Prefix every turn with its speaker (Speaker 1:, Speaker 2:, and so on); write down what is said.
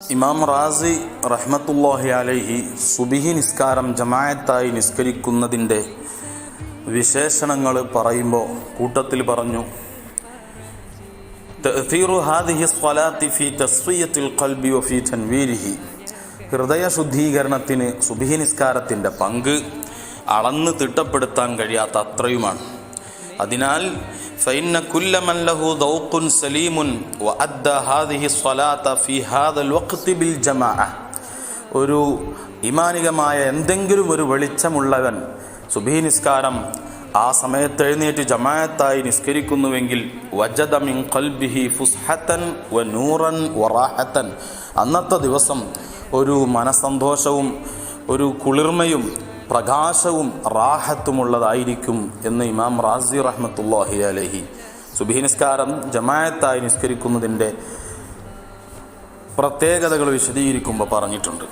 Speaker 1: ഇമാം റാസി റഹ്മത്തുല്ലാഹി അലൈഹി സുബിഹി നിസ്കാരം ജമായത്തായി നിസ്കരിക്കുന്നതിന്റെ വിശേഷണങ്ങൾ പറയുമ്പോൾ കൂട്ടത്തിൽ പറഞ്ഞു ഹൃദയ ശുദ്ധീകരണത്തിന് സുബിഹി നിസ്കാരത്തിന്റെ പങ്ക് അളന്ന് തിട്ടപ്പെടുത്താൻ കഴിയാത്ത അത്രയുമാണ് അതിനാൽ فإن كل من له ذوق سليم وأدى هذه الصلاة في هذا الوقت بالجماعة ഒരു ഇമാനികമായ എന്തെങ്കിലും ഒരു വെളിച്ചമുള്ളവൻ സുബഹി നിസ്കാരം ആ സമയത്ത് എഴുന്നേറ്റ് ജമായത്തായി നിസ്കരിക്കുന്നുവെങ്കിൽ വജദ മിൻ ഖൽബിഹി ഫുസ്ഹത്തൻ വ നൂറൻ വറാഹത്തൻ അന്നത്തെ ദിവസം ഒരു മനസന്തോഷവും ഒരു കുളിർമയും പ്രകാശവും റാഹത്തുമുള്ളതായിരിക്കും എന്ന് ഇമാം റാസി റഹ്മത്തുല്ലാഹി അലഹി സുബഹി നിസ്കാരം ജമായത്തായി നിസ്കരിക്കുന്നതിന്റെ പ്രത്യേകതകൾ വിശദീകരിക്കുമ്പോൾ പറഞ്ഞിട്ടുണ്ട്.